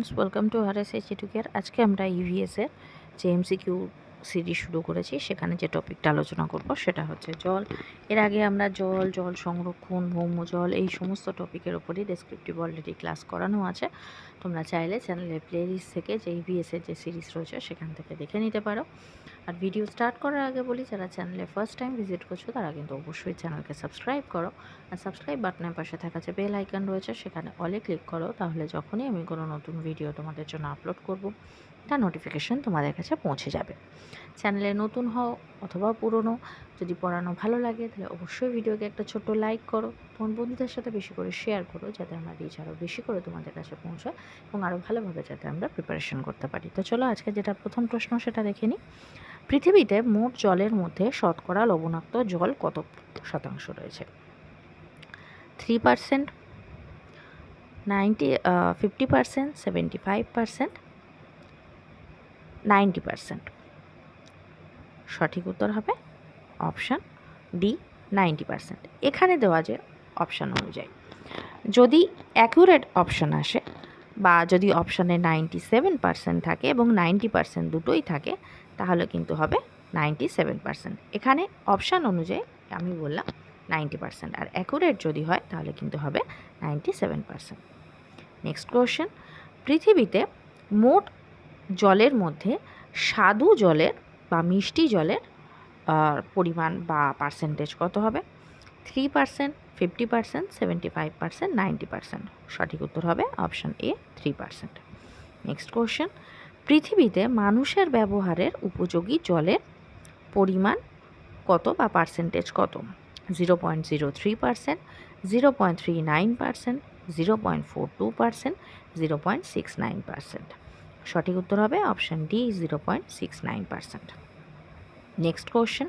Friends welcome to R S H care আজকে আমরা ইভিএসের যে এমসিকিউ সিরিজ শুরু করেছি, সেখানে যে টপিকটা আলোচনা করব, সেটা হচ্ছে জল। এর আগে আমরা জল জল সংরক্ষণ, ভৌম জল, এই সমস্ত টপিকের ওপরই ডেসক্রিপটিভ অলরেডি ক্লাস করানো আছে। তোমরা চাইলে চ্যানেলের প্লেলিস্ট থেকে যে ইভিএসের যে সিরিজ রয়েছে, সেখান থেকে দেখে নিতে পারো। আর ভিডিও স্টার্ট করার আগে বলি, যারা চ্যানেলে ফার্স্ট টাইম ভিজিট করছ, তারা কিন্তু অবশ্যই চ্যানেলকে সাবস্ক্রাইব করো। আর সাবস্ক্রাইব বাটনের পাশে থাকা যে বেল আইকন রয়েছে, সেখানে অলে ক্লিক করো। তাহলে যখনই আমি কোনো নতুন ভিডিও তোমাদের জন্য আপলোড করব, তার নোটিফিকেশন তোমাদের কাছে পৌঁছে যাবে। চ্যানেলে নতুন হও অথবা পুরনো, যদি পড়ানো ভালো লাগে, তাহলে অবশ্যই ভিডিওকে একটা ছোট্ট লাইক করো। তোমার বন্ধুদের সাথে বেশি করে শেয়ার করো, যাতে আমার রিচ আরও বেশি করে তোমাদের কাছে পৌঁছায় এবং আরও ভালোভাবে যাতে আমরা প্রিপারেশন করতে পারি। তো চলো আজকে যেটা প্রথম প্রশ্ন, সেটা দেখে নিই। পৃথিবীতে মোট জলের মধ্যে শতকরা লবণাক্ত জল কত শতাংশ রয়েছে? Three percent ninety fifty percent seventy five percent ninety percent সঠিক উত্তর হবে অপশান ডি নাইনটি পারসেন্ট এখানে দেওয়া যে অপশান অনুযায়ী। যদি অ্যাকুরেট অপশান আসে বা যদি অপশানে নাইনটি সেভেন পার্সেন্ট থাকে এবং নাইনটি পার্সেন্ট দুটোই থাকে তাহলে কিন্তু হবে নাইনটি সেভেন পার্সেন্ট। এখানে অপশান অনুযায়ী আমি বললাম নাইনটি পার্সেন্ট, আর অ্যাকুরেট যদি হয় তাহলে কিন্তু হবে ninety seven percent. Next question পৃথিবীতে মোট জলের মধ্যে স্বাদু জলের বা মিষ্টি জলের পরিমাণ বা পার্সেন্টেজ কত হবে? Three percent fifty percent seventy five percent ninety percent সঠিক উত্তর হবে option A three percent next question পৃথিবীতে মানুষের ব্যবহারের উপযোগী জলের পরিমাণ কত বা পার্সেন্টেজ কত? Zero point zero three percent zero point three nine percent zero point four two percent zero point six nine percent সঠিক উত্তর হবে option D zero point six nine percent next question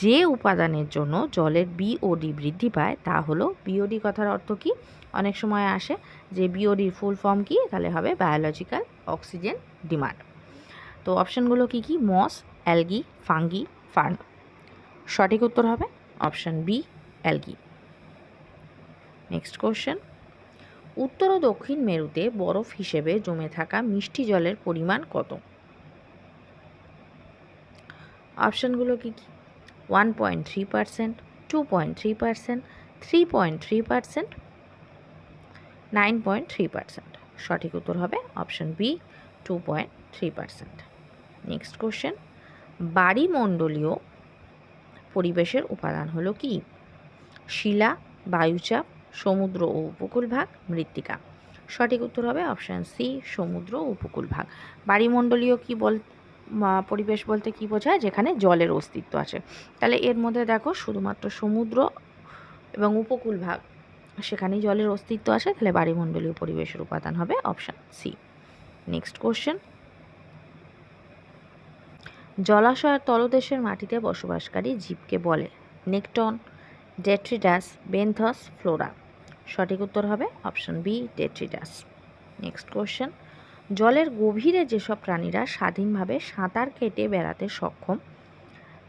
যে উপাদানের জন্য জলের বিওডি বৃদ্ধি পায়, তা হলো বিওডি কথার অর্থ কি? অনেক সময় আসে যে বিওডির ফুল ফর্ম কি? তাহলে হবে বায়োলজিক্যাল অক্সিজেন ডিমান্ড। তো অপশানগুলো কি কি? Moss, algae, fungi, fern. সঠিক উত্তর হবে option B, algae. Next question. উত্তর ও দক্ষিণ মেরুতে বরফ হিসেবে জমে থাকা মিষ্টি জলের পরিমাণ কত? অপশানগুলো কি কি? One point three percent two point three percent three point three percent nine point three percent সঠিক উত্তর হবে option B two point three percent next question বাড়িমণ্ডলীয় পরিবেশের উপাদান হলো কি? শিলা, বায়ুচাপ, সমুদ্র ও উপকূলভাগ মৃত্তিকা। সঠিক উত্তর হবে অপশান সি, সমুদ্র ও উপকূলভাগ বাড়িমণ্ডলীয় কি বল পরিবেশ বলতে কি বোঝায়? যেখানে জলের অস্তিত্ব আছে। তাহলে এর মধ্যে দেখো শুধুমাত্র সমুদ্র এবং উপকূল ভাগ সেখানেই জলের অস্তিত্ব আছে তাহলে বাড়িমণ্ডলীয় পরিবেশের উপাদান হবে অপশান সি নেক্সট কোশ্চেন জলাশয়ের তলদেশের মাটিতে বসবাসকারী জীবকে বলে নেকটন, ডেট্রিডাস, বেনথস, ফ্লোরা। সঠিক উত্তর হবে option B detritus. Next question জলের গভীরে যেসব প্রাণীরা স্বাধীনভাবে সাঁতার কেটে বেড়াতে সক্ষম,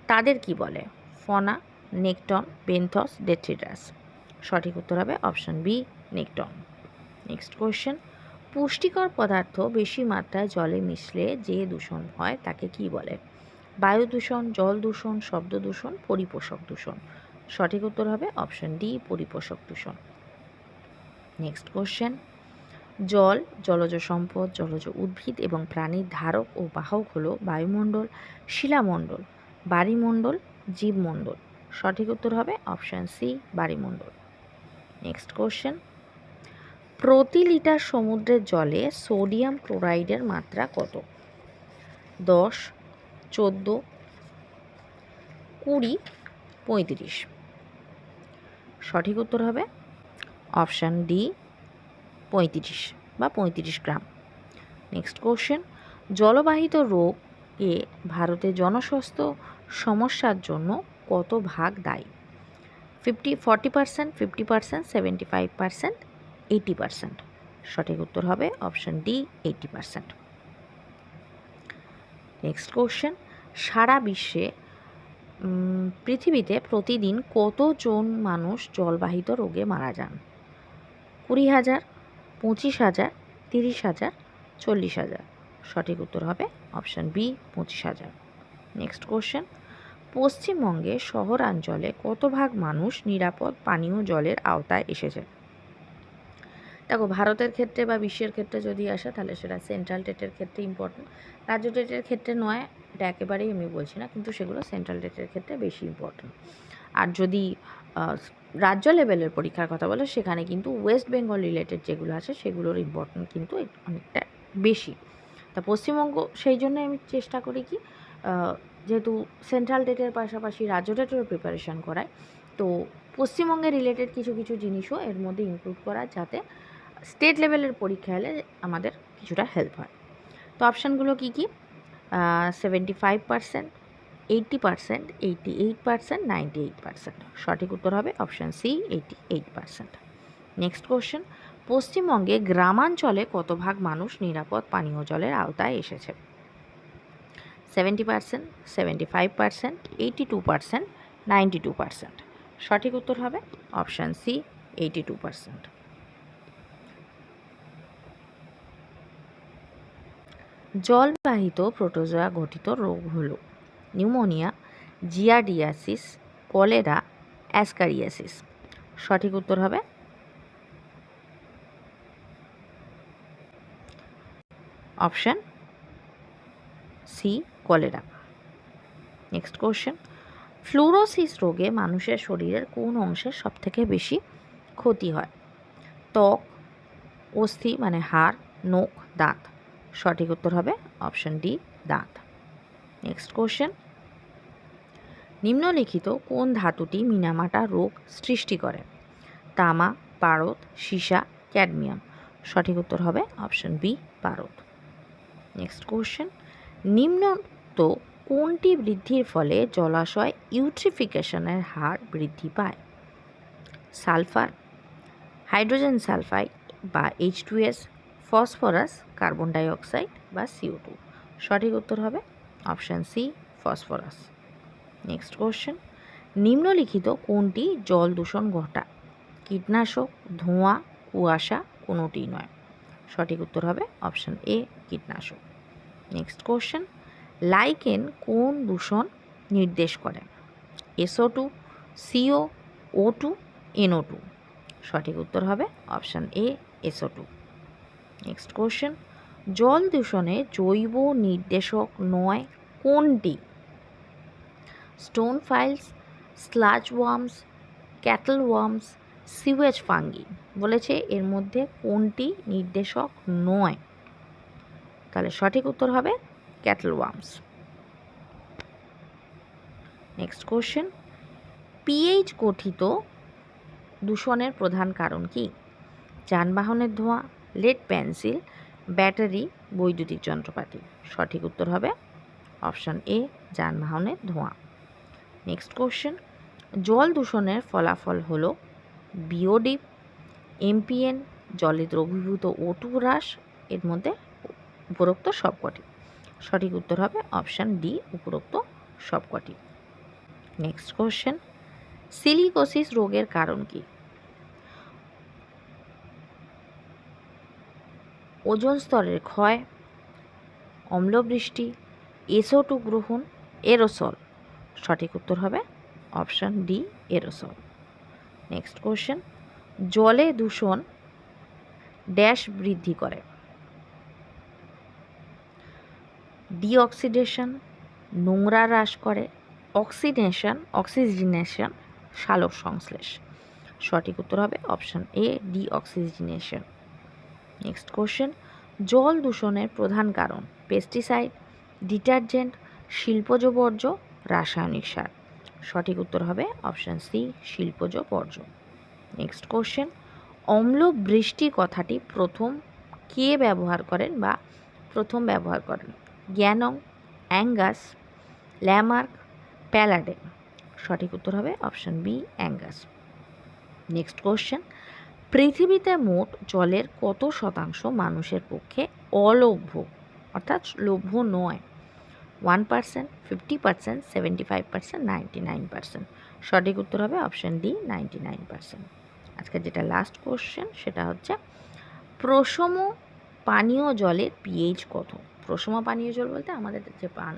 তাদের কি বলে? Fauna, nekton, benthos, detritus. সঠিক উত্তর হবে option B, nekton. Next question পুষ্টিকর পদার্থ বেশি মাত্রায় জলে মিশলে যে দূষণ হয় তাকে কি বলে? বায়ু দূষণ, জল দূষণ, শব্দ দূষণ, পরিপোষক দূষণ। সঠিক উত্তর হবে অপশান ডি, পরিপোষক দূষণ। নেক্সট কোশ্চেন জল, জলজ সম্পদ, জলজ উদ্ভিদ এবং প্রাণীর ধারক ও বাহক হল বায়ুমণ্ডল, শিলামণ্ডল বাড়িমণ্ডল জীবমণ্ডল। সঠিক উত্তর হবে অপশান সি বাড়িমণ্ডল নেক্সট কোশ্চেন প্রতি লিটার সমুদ্রের জলে সোডিয়াম ক্লোরাইডের মাত্রা কত? দশ, চোদ্দ, কুড়ি, পঁয়ত্রিশ। সঠিক উত্তর হবে অপশান ডি, পঁয়ত্রিশ বা পঁয়ত্রিশ গ্রাম। নেক্সট কোশ্চেন জলবাহিত রোগ এ ভারতে জনস্বাস্থ্য সমস্যার জন্য কত ভাগ দায়ী? Fifty, forty percent, fifty percent, seventy five percent, eighty percent. সঠিক উত্তর হবে option D, eighty percent. Next question. সারা বিশ্বে পৃথিবীতে প্রতিদিন কতজন মানুষ জলবাহিত রোগে মারা যান? কুড়ি হাজার, পঁচিশ হাজার, তিরিশ হাজার, চল্লিশ হাজার। সঠিক উত্তর হবে অপশান বি, পঁচিশ হাজার। Next question. পশ্চিমবঙ্গে শহরাঞ্চলে কত ভাগ মানুষ নিরাপদ পানীয় জলের আওতায় এসেছে? দেখো, ভারতের ক্ষেত্রে বা বিশ্বের ক্ষেত্রে যদি আসে, তাহলে সেটা সেন্ট্রাল টেটের ক্ষেত্রে ইম্পর্টেন্ট রাজ্য টেটের ক্ষেত্রে নয়, এটা একেবারেই আমি বলছি না, কিন্তু সেগুলো সেন্ট্রাল টেটের ক্ষেত্রে বেশি ইম্পর্টেন্ট আর যদি রাজ্য লেভেলের পরীক্ষার কথা বলে, সেখানে কিন্তু ওয়েস্ট বেঙ্গল রিলেটেড যেগুলো আছে, সেগুলোর ইম্পর্টেন্ট কিন্তু অনেকটা বেশি। তা পশ্চিমবঙ্গ, সেই জন্য আমি চেষ্টা করি কি যেহেতু সেন্ট্রাল ডেটের পাশাপাশি রাজ্য ডেটেরও প্রিপারেশান করায়, তো পশ্চিমবঙ্গে রিলেটেড কিছু কিছু জিনিসও এর মধ্যে ইনক্লুড করা যাতে স্টেট লেভেলের পরীক্ষা এলে আমাদের কিছুটা হেল্প হয়। তো অপশানগুলো কী কী? Seventy five percent eighty percent eighty eight percent ninety eight percent সঠিক উত্তর হবে option C eighty eight percent next question পশ্চিমবঙ্গে গ্রামাঞ্চলে কত ভাগ মানুষ নিরাপদ পানীয় জলের আওতায় এসেছে? Seventy percent, seventy five percent, eighty two percent, ninety two percent. সঠিক উত্তর হবে option C, eighty two percent. জলবাহিত protozoa গঠিত রোগ হল নিউমোনিয়া, জিয়াডিয়াসিস, কলেরা, অ্যাসকারিয়াসিস। সঠিক উত্তর হবে option C cholera. Next question fluorosis রোগে মানুষের শরীরের কোন অংশের সবথেকে বেশি ক্ষতি হয়? ত্বক, অস্থি মানে হাড়, নখ, দাঁত। সঠিক উত্তর হবে অপশন ডি, দাঁত। নেক্সট কোশ্চেন নিম্নলিখিত কোন ধাতুটি মিনামাটা রোগ সৃষ্টি করে? তামা, পারদ, সীসা, ক্যাডমিয়াম। সঠিক উত্তর হবে অপশন বি, পারদ। নেক্সট কোশ্চেন নিম্নত কোনটি বৃদ্ধির ফলে জলাশয় ইউট্রিফিকেশনের হার বৃদ্ধি পায়? সালফার, হাইড্রোজেন সালফাইড বা H two S phosphorus, carbon dioxide বা সিও টু সঠিক উত্তর হবে option C phosphorus. Next question. নিম্নলিখিত কোনটি জল দূষণ ঘটায়? কীটনাশক, ধোঁয়া, কুয়াশা কোনোটি নয়। সঠিক উত্তর হবে অপশান এ কীটনাশক। নেক্সট কোশ্চেন লাইকেন কোন দূষণ নির্দেশ করে? SO two CO O two NO two সঠিক উত্তর হবে option A SO two next question জল দূষণে জৈব নির্দেশক নয় কোনটি? Stone flies sludge worms cattle worms sewage fungi বলেছে এর মধ্যে কোনটি নির্দেশক নয়? তাহলে সঠিক উত্তর হবে cattle worms next question pH গঠিত দূষণের প্রধান কারণ কি? যানবাহনের ধোঁয়া, লেড পেন্সিল, ব্যাটারি, বৈদ্যুতিক যন্ত্রপাতি। সঠিক উত্তর হবে অপশান এ, যানবাহনের ধোঁয়া। নেক্সট কোশ্চেন জল দূষণের ফলাফল হলো বিওডিপ, এমপিএন, জলে দ্রবীভূত ওটু হ্রাস, এর মধ্যে উপরোক্ত সবকটি। সঠিক উত্তর হবে অপশান ডি, উপরোক্ত সবকটি। Next question. সিলিকোসিস রোগের কারণ কি? ওজন স্তরের ক্ষয়, অম্লবৃষ্টি এসো টু গ্রহণ এরোসল। সঠিক উত্তর হবে option D, aerosol. Next question. জলে দূষণ ড্যাশ বৃদ্ধি করে। ডিঅক্সিডেশন, নোংরা হ্রাস করে, অক্সিডেশন, অক্সিজেনেশন সালোক সংশ্লেষ। সঠিক উত্তর হবে option A, deoxygenation. Next question, জল দূষণের প্রধান কারণ, পেস্টিসাইড, ডিটারজেন্ট শিল্পজ বর্জ্য রাসায়নিক সার। সঠিক উত্তর হবে অপশান সি শিল্পজ বর্জ্য নেক্সট কোশ্চেন অম্ল বৃষ্টি কথাটি প্রথম কে ব্যবহার করেন বা প্রথম ব্যবহার করেন? জ্ঞানং অ্যাঙ্গাস, ল্যামার্ক, প্যালাডে। সঠিক উত্তর হবে option B, Angus. Next question. পৃথিবীতে মোট জলের কত শতাংশ মানুষের পক্ষে অলভ্য? অর্থাৎ লভ্য নয়। One percent, fifty percent, seventy five percent, ninety nine percent. সঠিক উত্তর হবে option D, ninety nine percent. আজকে যেটা লাস্ট কোশ্চেন সেটা হচ্ছে প্রসম পানীয় জলের পিএইচ কত? প্রসম পানীয় জল বলতে আমাদের যে পান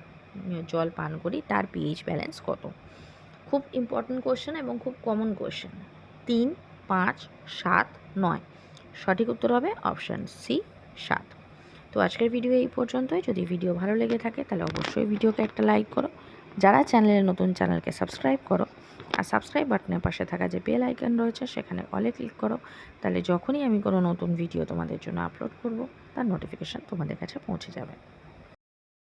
জল পান করি, তার পিএইচ ব্যালেন্স কত? খুব ইম্পর্টেন্ট কোশ্চেন এবং খুব কমন কোশ্চেন তিন, পাঁচ, সাত, নয়। সঠিক উত্তর হবে অপশান সি সাত। তো আজকের ভিডিও এই পর্যন্তই। যদি ভিডিও ভালো লেগে থাকে, তাহলে অবশ্যই ভিডিওকে একটা লাইক করো। যারা চ্যানেলে নতুন চ্যানেলকে সাবস্ক্রাইব করো। আর সাবস্ক্রাইব বাটনের পাশে থাকা যে বেল আইকন রয়েছে, সেখানে অলে ক্লিক করো। তাহলে যখনই আমি কোনো নতুন ভিডিও তোমাদের জন্য আপলোড করব, তার নোটিফিকেশান তোমাদের কাছে পৌঁছে যাবে।